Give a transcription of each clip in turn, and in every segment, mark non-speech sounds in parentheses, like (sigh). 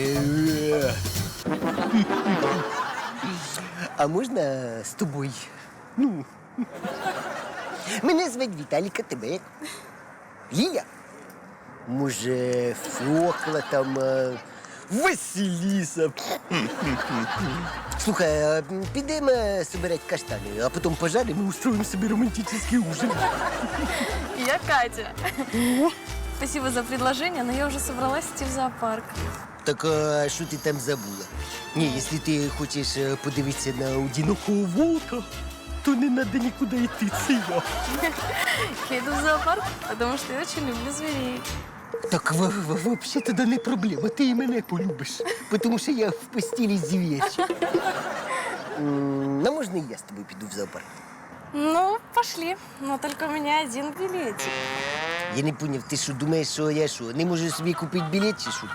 Привет. А можна з тобою? Ну. Мене звать Віталіка, тебе як? Ліля? Може, Фьокла там, е, Василіса. Слухай, а підемо собирати каштани, а потім пожаримо і устроїмо собі романтичний ужин. Я Катя. Спасибо за предложение, но я уже собралась идти в зоопарк. Так а що ти там забула? Ні, якщо ти хочеш е, подивитися на одинокого волка, то не треба нікуди йти, це я. Я иду в зоопарк, потому что я очень люблю зверей. Так в- в- вообще тоді не проблема, ти і мене полюбиш, тому що я в постілі звір. Ну, можна я з тобою піду в зоопарк. Ну, пошли. Но только у меня один билетик. Я не поняв, ти що думаєш, що я що, не можу собі купити білет чи що?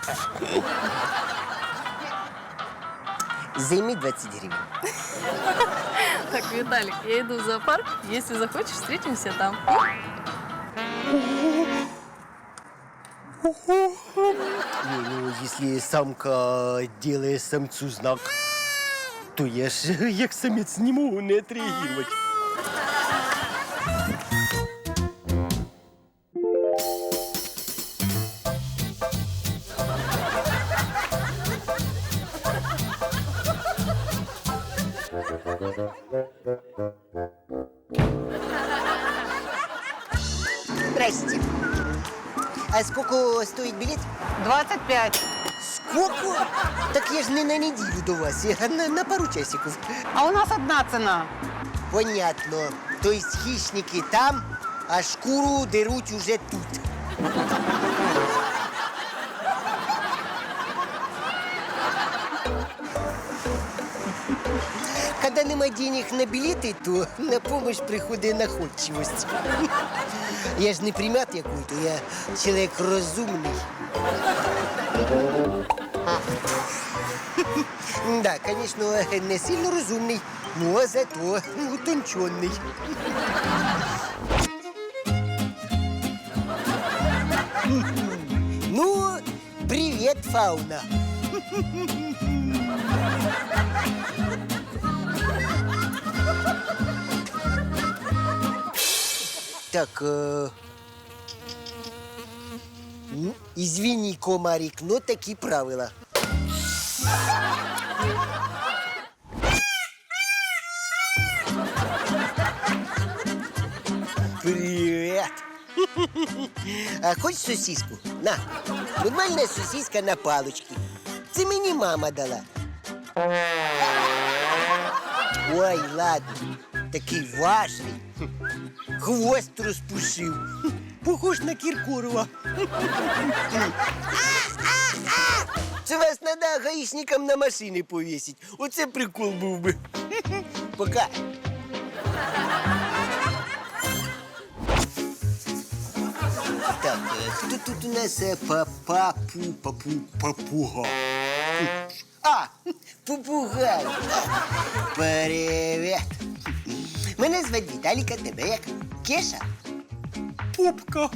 Займи 20 гривень. Так, Виталик, я иду в зоопарк. Если захочешь, встретимся там. Не, ну, если самка делает самцу знак, то я ж (laughs) як самець не можу не отреагувати. Здрасте. А сколько стоит билет? 25. Сколько? Так я ж не на неділю до вас, я на, на пару часиків. А у нас одна ціна. Понятно. То есть хищники там, а шкуру деруть уже тут. Когда нема денег на билеты, то на помощь приходить находчивость. (laughs) Я ж не примат який-то, я чоловік розумний. (laughs) Да, конечно, не сильно розумний, но зато утонченный. (laughs) Ну, привет, фауна. Так, э... ну, извини, комарик, но такие правила. Привет! А хочешь сосиску? На, нормальная сосиска на палочке. Це мені мама дала. Ой, ладно, такий важний. Хвост розпушив. Похож на Кіркорова. Це вас треба гаїшникам на машини повісить. Оце прикол був би. Пока. Так, е, хто тут у нас е, па- папу, папу, папуга? А, попугай. Привіт. Мене звати Віталіка, тебе як? Кеша? Пупка.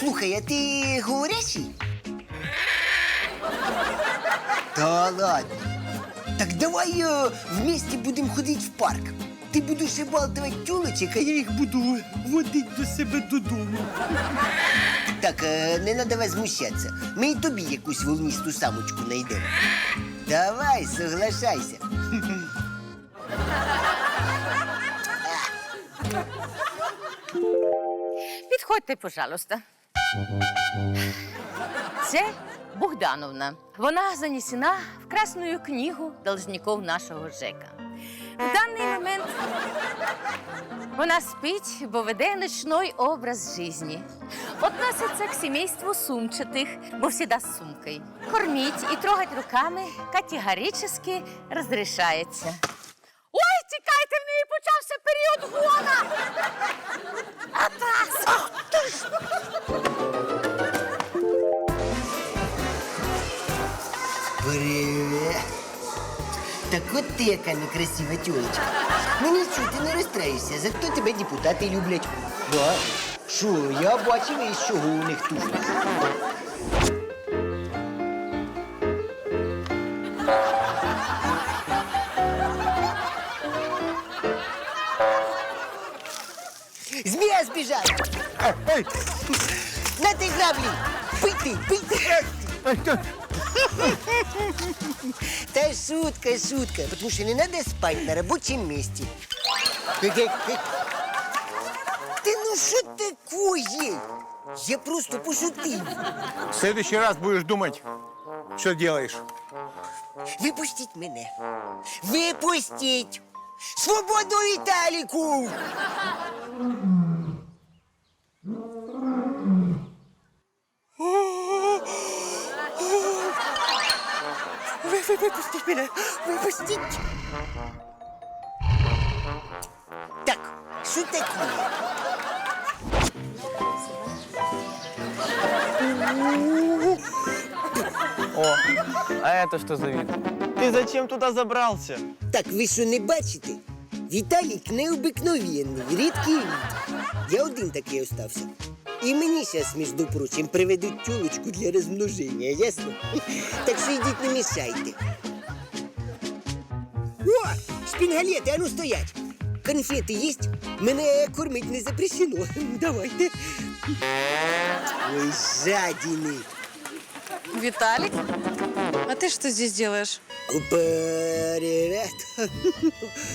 Слухай, а ти говорящий? Та ладно. Так давай е, вместе будемо ходити в парк. Ти будеш шибалтувати тюлочек, а я їх буду водити до себе додому. Так, е, не треба возмущатися. Ми і тобі якусь волністу самочку знайдемо. Давай, соглашайся. Підходьте, пожалуйста. Це Богдановна. Вона занесена в Красну книгу должников нашого ЖЕКа. В даний момент вона спить, бо веде ночной образ жизни. Относится к семейству сумчатых, бо всегда з сумкою. Кормить і трогать руками категорически розрішається. Ой, тікайте, в неї почався період гона! Атас! Привет. Так от ти яка некрасива тюлечка. Ну нічого, ти не розстраєшся, зато тебе депутати люблять. Да. Що, я бачив, із чого у них тут. Змія збіжала! На ти граблі! Пий ти! Та шутка, шутка, потому что не надо спать на рабочем месте. Ты ну что такое? Я просто пошутил. В следующий раз будешь думать, что делаешь. Випустіть мене. Випустіть! Свободу Віталіку! Ви, випустіть мене! Випустіть! Так, що таке? О, а это что за вид? Ты зачем туда забрался? Так, ви що не бачите? Віталік необикновенний, рідкий від. Я один такий остався. І мені зараз, між прочим, приведуть тюлочку для розмноження, ясно? Так що йдіть не мішайте. О, шпінгалети, а ну стоять! Конфети есть? Мене кормить не запрещено. Давайте. Ой, жадіни. Виталик? А ты что здесь делаешь? Привет.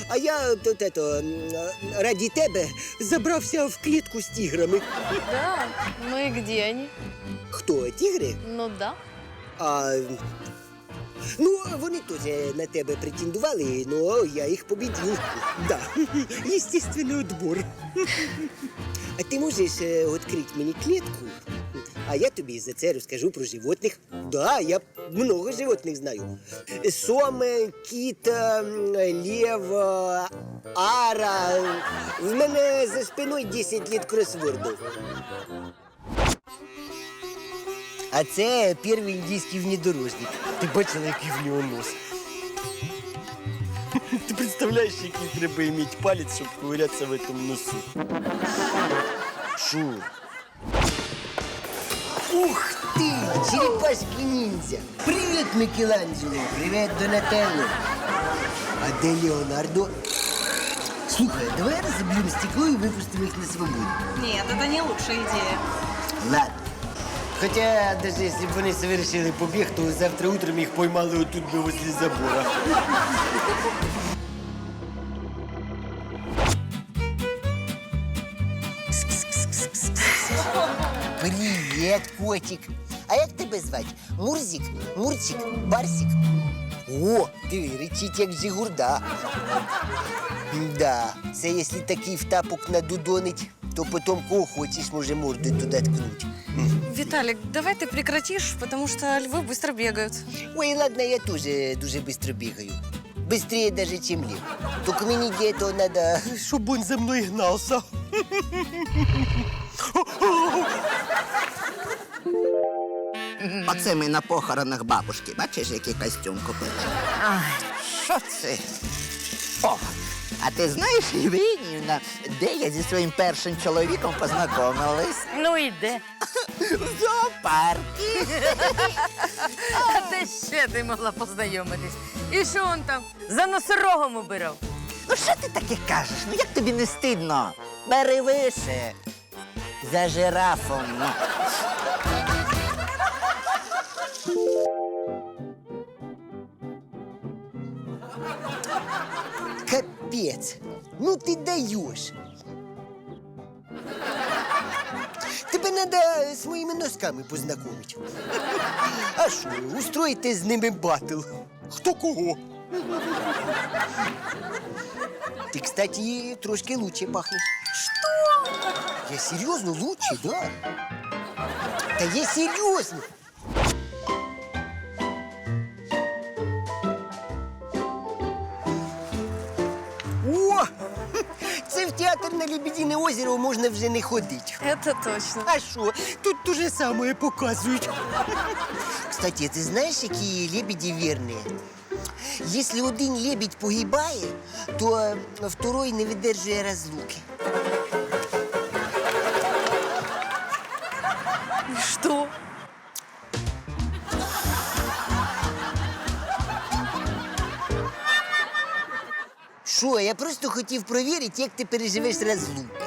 А я тут это, м, раді тебе забрався в клітку з тіграми. Да. Ну и где они? Хто? Тігри? Ну да. А, ну, вони теж на тебе претендували, но я їх победил. Да. Естественний отбор. А ти можеш відкрити мені клітку? А я тобі за це розкажу про животних. Да, я много животних знаю. Соми, кіт, м, лев, ара. В мене за спиною 10 літ кросвордів. А це перший індійський внедорожник. Ти бачила, який в нього нос. (laughs) Ти представляєш, який треба іметь палець, щоб ковирятися в цьому носу? Шо? Ух ти! Черепашки ніндзя! Привіт, Мікеланджело! Привіт, Донателло! А де Леонардо? Слухай, давай разобьем стекло и выпустим их на свободу. Нет, это не лучшая идея. Ладно. Хотя, даже если бы они совершили побег, то завтра утром их поймали вот тут бы возле забора. Привіт, котик. А як тебе звати? Мурзик, Мурчик, Барсик? О, диви, речить як Жигурда. Да, це якщо такий втапок надудонить, то потім кого хочеш може морду туди ткнуть. Виталик, давай ты прекратишь, потому что львы быстро бегают. Ой, ладно, я тоже дуже быстро бегаю. Быстрее даже, чем Лев. Только мне для этого надо, чтобы он за мной гнался. (laughs) Оце ми на похоронах бабушки. Бачиш, який костюм купили? Що це? О, а ти знаєш, Євгенівна, де я зі своїм першим чоловіком познайомилась? Ну і де? В зоопарку. А де ще ти могла познайомитись? І що он там за носорогом убирав? Ну що ти таке кажеш? Ну як тобі не стидно? Бери вище. За жирафом. ну. Капец. Ну ты даешь. Тебе надо з моїми носками познайомити. А що, устроїте з ними батл? Хто кого? Ти, кстати, трошки лучше пахнеш. Що? Я серйозно лучше, да? Та я серйозно. Театр на Лебедине озеро можна вже не ходити. Это точно. А що? Тут те же самое показують. Кстати, ти знаєш, які лебеді вірні? Якщо один лебідь погибає, то е, второй не видержує розлуки. Що, я просто хотів провірити, як ти переживеш розлуки.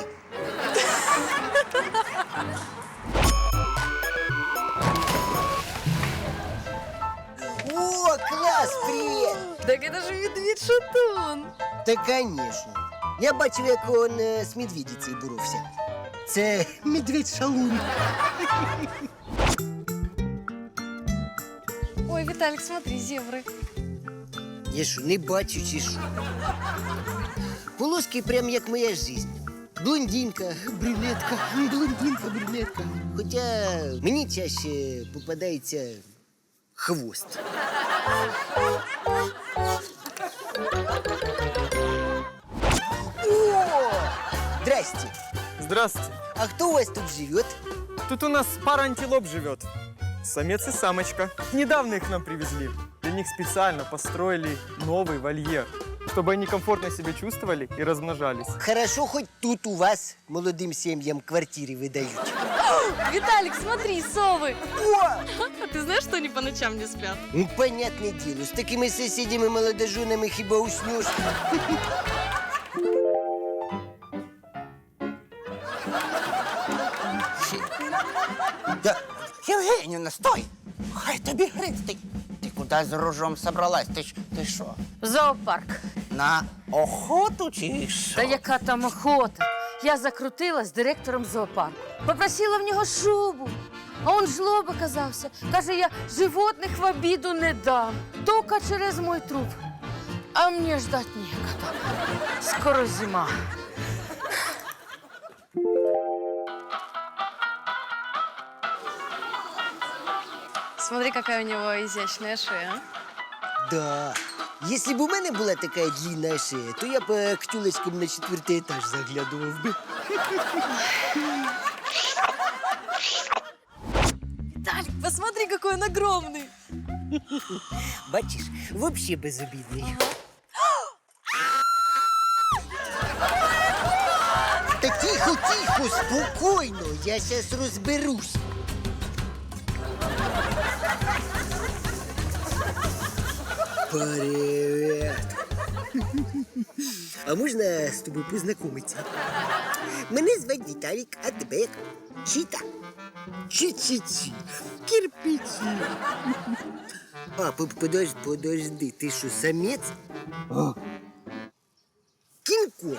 О, клас, привет! Так это же медведь шатун. Та, конечно. Я бачив, як он е, з медведицею боровся. Це медведь шалун. Ой, Виталик, смотри, зебры. Я що, не бачу чи що? Полоски прям як моя жизнь. Блондинка, брюнетка, (laughs) блондинка, брюнетка. Хоча мені чаще попадається хвост. О! Здрасте. Здравствуйте. А кто у вас тут живет? Тут у нас пара антилоп живет. Самец и самочка. Недавно их нам привезли Для них специально построили новый вольер, чтобы они комфортно себя чувствовали и размножались. Хорошо, хоть тут у вас молодым семьям квартиры выдают. (gasps) Виталик, смотри, совы. А (laughs) ты знаешь, что они по ночам не спят? Ну, понятное дело, с такими соседями молодоженами хіба уснешь. (laughs) Да, Євгенівна, стой! Хай тобі грить. Ти з ружом собралась? Ти, ж- ти що? В зоопарк. На охоту чи що? Та яка там охота? Я закрутила з директором зоопарку. Попросила в нього шубу. А он жлоб оказався. Каже, я животних в обіду не дам. Тока через мой труп. А мені ждать некогда. Скоро зима. Смотри, какая у него изящная шея. Да. Если бы у мене була така длинная шея, то я б к тюлечкам на четвертий етаж заглядував би. Виталик, посмотри, какой он огромный. Бачиш, вообще безобідний. Та тихо, тихо, спокійно, я зараз розберусь. Привет. А можна з тобою познайомитися? Мене звати Віталік, а тебе як? Чіта. Чі-чі-чі. Кирпичі. А, по- подожди, подожди, ты что, самец? Кинг-Конг.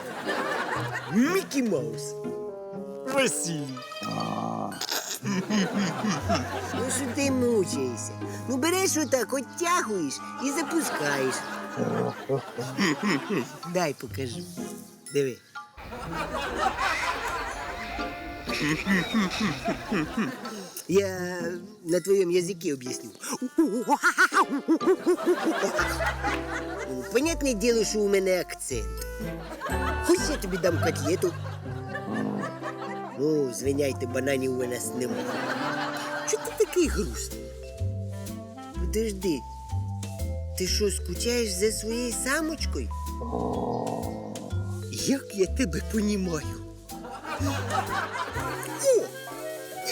Микки Маус. Василий. Ну що ти мучаєшся? Ну береш отак, оттягуєш і запускаєш. Дай покажу. Диви. Я на твоем языке объясню. Понятное дело, що у мене акцент. Хочеш я тобі дам котлету? Ну, звиняйте, бананів у нас немає. Чого ти такий грустний? Подожди. Ти що, скучаєш за своєю самочкою? Як я тебе понімаю? О!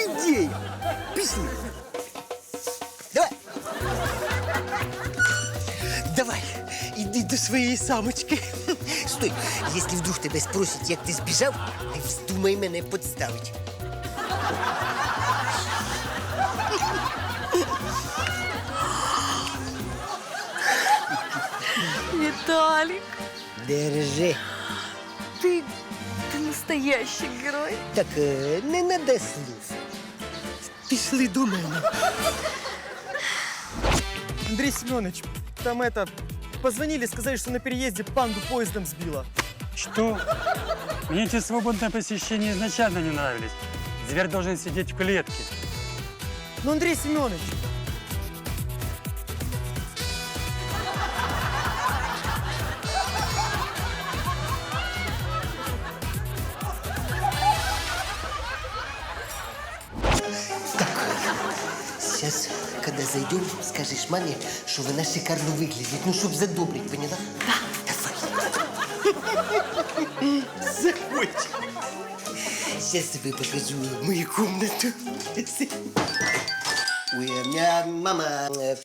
Ідея! Пішли! іди до своєї самочки. (laughs) Стой, якщо вдруг тебе спросять, як ти збіжав, не вздумай мене підставити. Виталик, Держи. ты, ты настоящий герой. Так е, не надо слів. Пішли до мене. Андрей Семенович, там это... Позвонили, сказали, что на переезде панду поездом сбила. Что? Мне эти свободные посещения изначально не нравились. Зверь должен сидеть в клетке. Ну, Андрей Семенович, Сейчас, когда зайдем, скажешь маме, что она шикарно выглядит. Ну, чтоб задобрить, поняла? Да. Давай. Заходь. Сейчас тебе покажу мою комнату. Ой, у меня мама... э,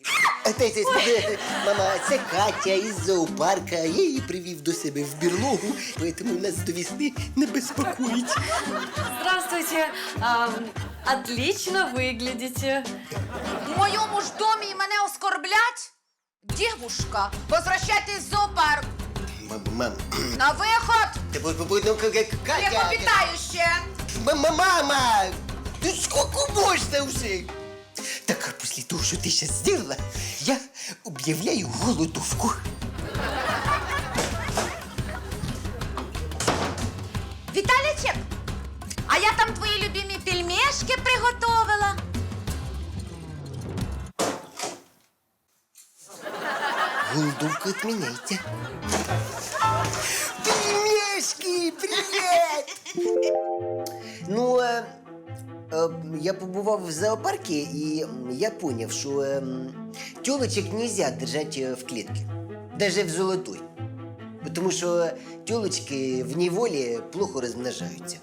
Это, это, это, мама, це Катя із зоопарка. Я її привів до себе в берлогу, поэтому нас до весни не безпокоїть. Здравствуйте. А, отлично выглядите. В моєму ж домі мене оскорблять? Дівушка, возвращайтесь в зоопарк. Мам, мам, На виход! та бу- бу- ну, как- как- Я Катя, попитаю ще. Мама, мама, ну сколько можно уже? Так, а после того, что ты сейчас сделала, я объявляю голодовку. а я там твої любимі пельмешки приготовила. Голодовка отменяйте. Пельмешки, привет! Ну, е, е, я побував в зоопарку, і м, я поняв, що е, м, тёлочек нельзя держать е, в клетке, даже в золотой. Потому що тёлочки в неволі плохо розмножаються.